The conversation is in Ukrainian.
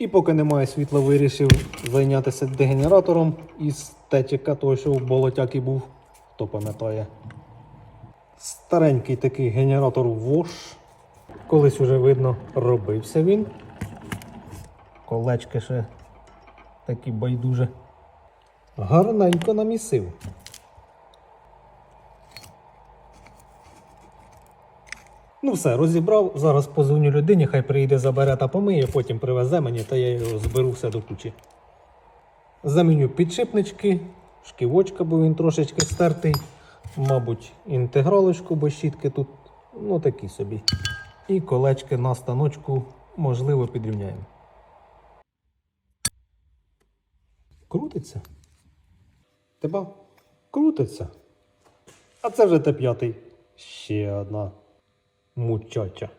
І поки немає світла, вирішив зайнятися дегенератором із течика, того, що в болотяк і був, хто пам'ятає. Старенький такий генератор Wash. Колись уже видно, робився він. Колечки ще такі байдуже. Гарненько намісив. Ну все, розібрав. Зараз позвоню людині, хай приїде, забере та помиє, потім привезе мені, та я його зберу все до кучі. Заміню підшипнички, шківочка, бо він трошечки стертий. Мабуть, інтегралочку, бо щітки тут, ну такі собі. І колечки на станочку, можливо, підрівняємо. Крутиться? Тебе крутиться. А це вже Т5. Ще одна muchacha.